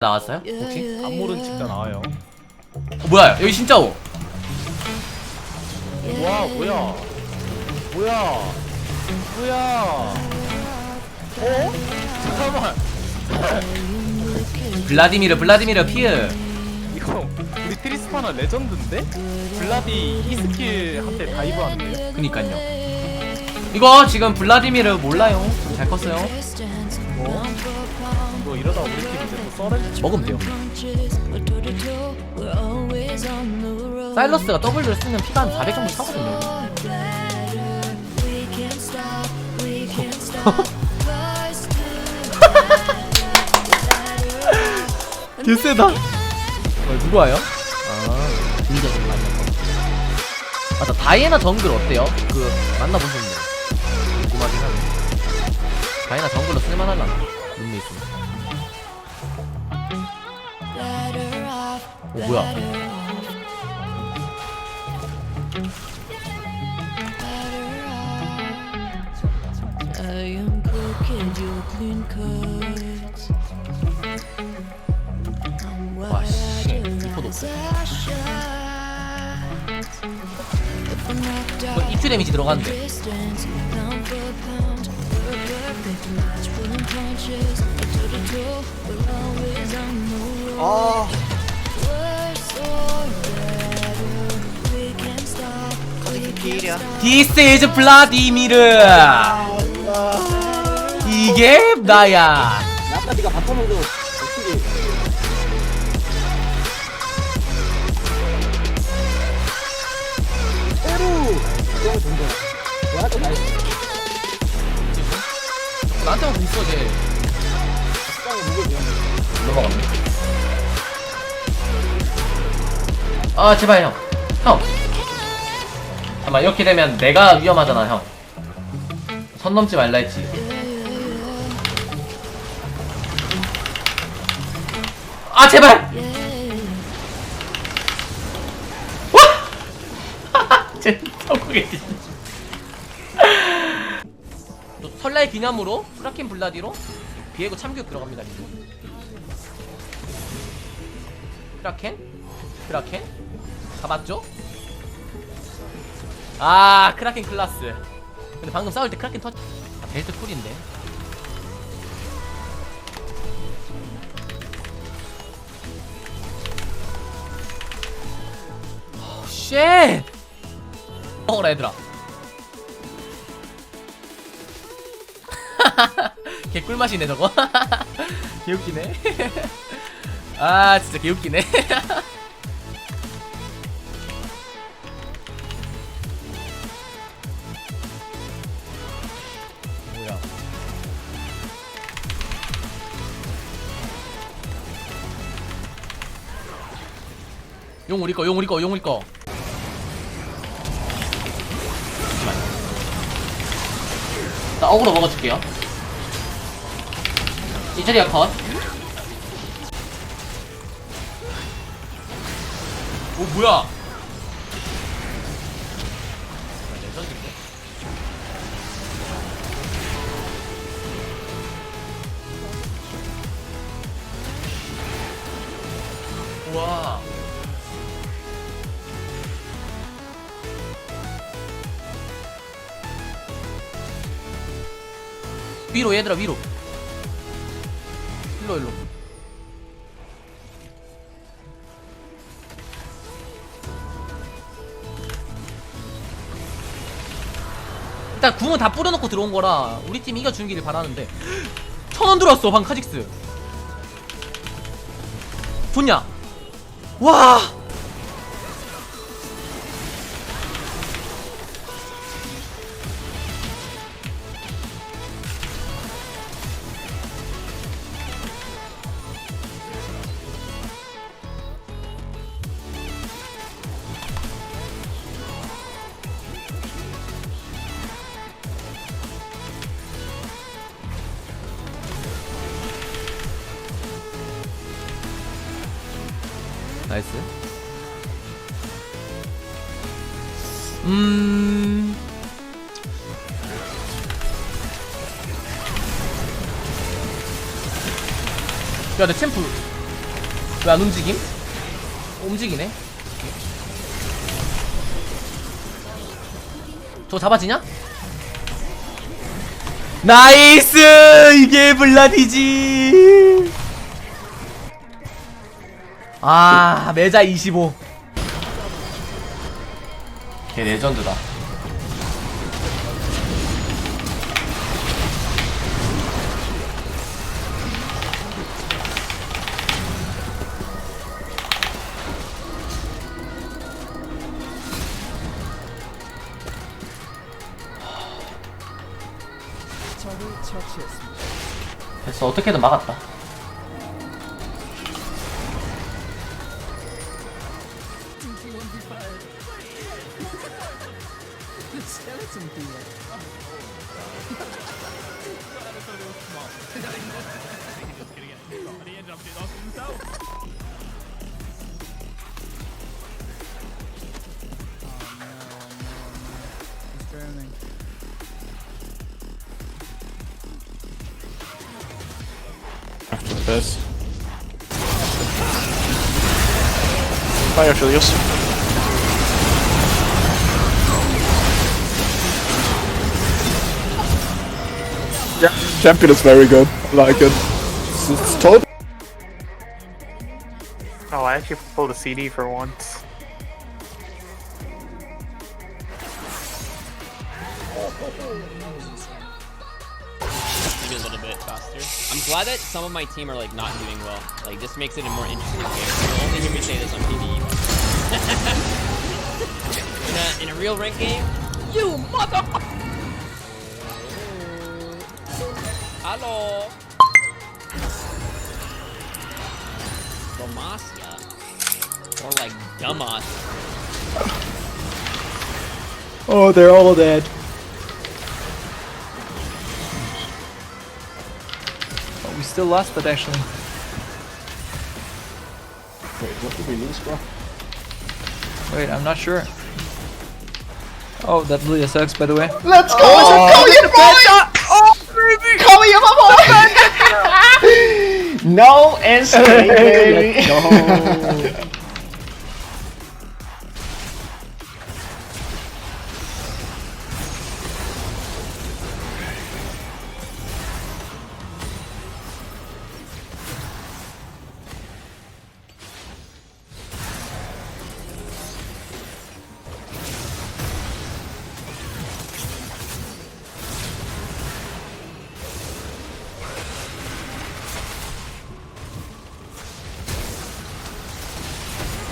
나왔어요? 혹시? 안 모른 척다 나와요. 어, 뭐야 여기 진짜 오 와 뭐야? 뭐야? 뭐야? 어? 잠깐만. 블라디미르 블라디미르 피으 이거 우리 트리스파나 레전드인데? 블라디 이 스킬한테 다이브 하는데? 그니까요 이거 지금 블라디미르 몰라요 잘 컸어요 뭐? 이거 이러다 우리 팀 이제 또 썰을 먹으면 돼요 사일러스가 W를 쓰면 피가 한 400 정도 차거든요 개쎄다 어, 누구 와요? 아 진짜 좀 만났어 맞아 다이애나 정글 어때요? 그 하네 다이애나 정글로 쓸만하려나 룸메 있으면 오 뭐야 I am cooking your clean cuts. I'm 와, 씨, 리포도 없어. 뭐 입주 데미지 들어가는데 This is 블라디미르 이게 나야 아까 네가 바꿔놓은 아 제발 형 형! 잠깐만 이렇게 되면 내가 위험하잖아 형 선 넘지 말라 했지 아 제발! 와! 제 성공했지 또 설날 기념으로 프라킨 블라디로 비에고 참교육 들어갑니다 지금 크라켄? 크라켄? 가봤죠? 아 크라켄 클라스. 근데 방금 싸울 때 크라켄 터치 아, 벨트 쿨인데. 오, 쉣! 먹어라 얘들아. 개꿀맛이네 저거. 개웃기네. 아 진짜 개웃기네 용 우리 거, 용 우리 거, 용 우리 거. 나 어그로 먹어줄게요. 이 자리가 컷. 오 뭐야? 우와. 위로 얘들아 위로. 일로 일로. 일단 궁은 다 뿌려놓고 들어온 거라 우리 팀 이겨주기를 바라는데 천 원 들어왔어 방 카직스 좋냐 와 나이스 음 야, 내 챔프 왜 안 움직임? 움직이네. 저거 잡아지냐? 나이스! 이게 블라디지! 아, 메자 25. 걔 레전드다. 됐어, 어떻게든 막았다. 155. the skeleton people. I thought it was small. I think he's just gonna get and he ended up getting off himself. drowning. After this. Champion is very good. I like it. It's, it's total. Oh, I actually pulled a CD for once. a little bit faster. I'm glad that some of my team are like not doing well. Like this makes it a more interesting game. You'll only hear me say this on PvE. in, a, in a real rank game, you motherfucker! Hello. Demacia. Or like dumbass. Oh, they're all dead. Oh, we still lost that actually. Wait, what did we lose, bro? Wait, I'm not sure. Oh, that Lilia sucks, by the way. Let's go! Oh, Come here, come on. no answer. baby.